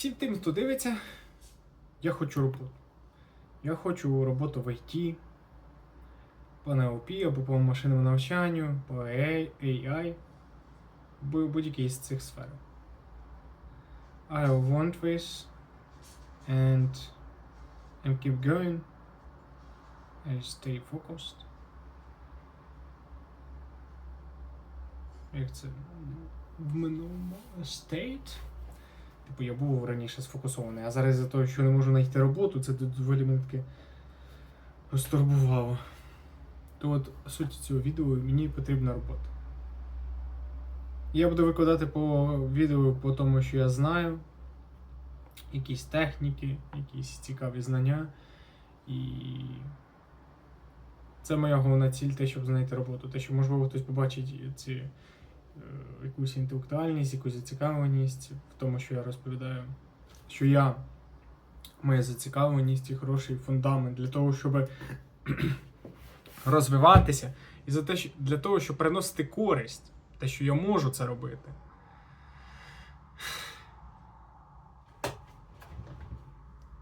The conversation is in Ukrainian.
всім тим, хто дивиться, я хочу роботу. Я хочу роботу в IT, по NLP або по машинному навчанню, по AI, AI бу- будь-якій з цих сфер. I want this and and keep going and stay focused. Як це в минулому state? Типу, я був раніше сфокусований, а зараз за того, що не можу знайти роботу, це доволі мене таке розтурбувало. То от суть цього відео мені потрібна робота. Я буду викладати по відео по тому, що я знаю, якісь техніки, якісь цікаві знання. І це моя головна ціль, те, щоб знайти роботу. Те, що можливо хтось побачить ці, якусь інтелектуальність, якусь зацікавленість в тому, що я розповідаю. Що я, моя зацікавленість і хороший фундамент для того, щоб розвиватися, і за те, для того, щоб приносити користь, те, що я можу це робити.